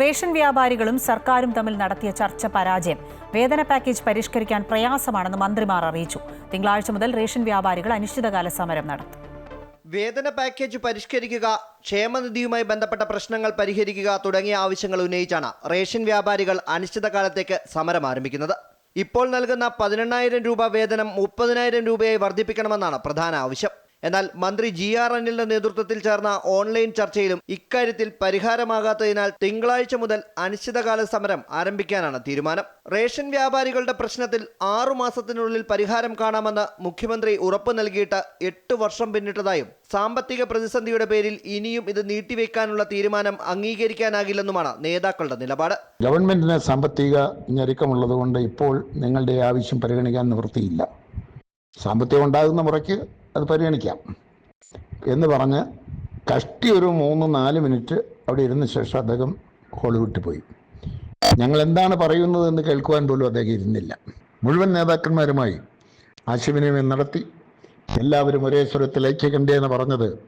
Ration വ്യാപാരികളും സർക്കാരും തമ്മിൽ നടത്തിയ ചർച്ച പരാജയം. വേതന പാക്കേജ് പരിഷ്കരിക്കാൻ പ്രയാസമാണെന്ന് മന്ത്രിമാർ അറിയിച്ചു. തിങ്കളാഴ്ച മുതൽ റേഷൻ വ്യാപാരികൾ അനിശ്ചിതകാല സമരം നടത്തും. വേതന പാക്കേജ് പരിഷ്കരിക്കുക ക്ഷേമനിധിയുമായി ബന്ധപ്പെട്ട പ്രശ്നങ്ങൾ പരിഹരിക്കുക തുടങ്ങിയ ആവശ്യങ്ങൾ ഉന്നയിച്ചാണ് റേഷൻ വ്യാപാരികൾ അനിശ്ചിതകാലത്തേക്ക് സമരം ആരംഭിക്കുന്നത്. ഇപ്പോൾ നൽകുന്ന പതിനെണ്ണായിരം രൂപ വേതനം മുപ്പതിനായിരം രൂപയായി വർദ്ധിപ്പിക്കണമെന്നാണ് പ്രധാന ആവശ്യം. എന്നാൽ മന്ത്രി ജി ആർ അനിലിന്റെ നേതൃത്വത്തിൽ ചേർന്ന ഓൺലൈൻ ചർച്ചയിലും ഇക്കാര്യത്തിൽ പരിഹാരമാകാത്തതിനാൽ തിങ്കളാഴ്ച മുതൽ അനിശ്ചിതകാല സമരം ആരംഭിക്കാനാണ് തീരുമാനം. റേഷൻ വ്യാപാരികളുടെ പ്രശ്നത്തിൽ ആറു മാസത്തിനുള്ളിൽ പരിഹാരം കാണാമെന്ന് മുഖ്യമന്ത്രി ഉറപ്പു നൽകിയിട്ട് എട്ട് വർഷം പിന്നിട്ടതായും സാമ്പത്തിക പ്രതിസന്ധിയുടെ പേരിൽ ഇനിയും ഇത് നീട്ടിവെക്കാനുള്ള തീരുമാനം അംഗീകരിക്കാനാകില്ലെന്നുമാണ് നേതാക്കളുടെ നിലപാട്. ഗവൺമെന്റിന് സാമ്പത്തിക ഞെരുക്കമുള്ളത് കൊണ്ട് ഇപ്പോൾ നിങ്ങളുടെ ആവശ്യം പരിഗണിക്കാൻ നിവൃത്തിയില്ല. സാമ്പത്തികം ഉണ്ടാകുന്ന മുറയ്ക്ക് അത് പരിഗണിക്കാം. എന്ന് പറഞ്ഞ് കഷ്ടി ഒരു മൂന്ന് നാല് മിനിറ്റ് അവിടെ ഇരുന്ന ശേഷം അദ്ദേഹം ഹോളി വിട്ട് പോയി. ഞങ്ങൾ എന്താണ് പറയുന്നത് എന്ന് കേൾക്കുവാൻ പോലും അദ്ദേഹം ഇരുന്നില്ല. മുഴുവൻ നേതാക്കന്മാരുമായി ആശയവിനിമയം നടത്തി. എല്ലാവരും ഒരേ സ്വരത്തിൽ ഐക്യകണ്ഠേ എന്ന് പറഞ്ഞത്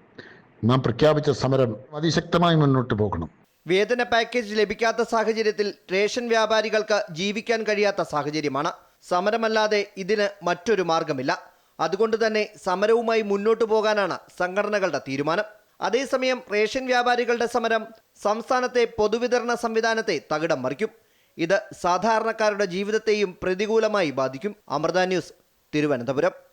നാം പ്രഖ്യാപിച്ച സമരം അതിശക്തമായി മുന്നോട്ട് പോകണം. വേതന പാക്കേജ് ലഭിക്കാത്ത സാഹചര്യത്തിൽ റേഷൻ വ്യാപാരികൾക്ക് ജീവിക്കാൻ കഴിയാത്ത സാഹചര്യമാണ്. സമരമല്ലാതെ ഇതിന് മറ്റൊരു മാർഗമില്ല. അതുകൊണ്ട് തന്നെ സമരവുമായി മുന്നോട്ടു പോകാനാണ് സംഘടനകളുടെ തീരുമാനം. അതേസമയം റേഷൻ വ്യാപാരികളുടെ സമരം സംസ്ഥാനത്തെ പൊതുവിതരണ സംവിധാനത്തെ തകിടം മറിക്കും. ഇത് സാധാരണക്കാരുടെ ജീവിതത്തെയും പ്രതികൂലമായി ബാധിക്കും. അമൃത ന്യൂസ് തിരുവനന്തപുരം.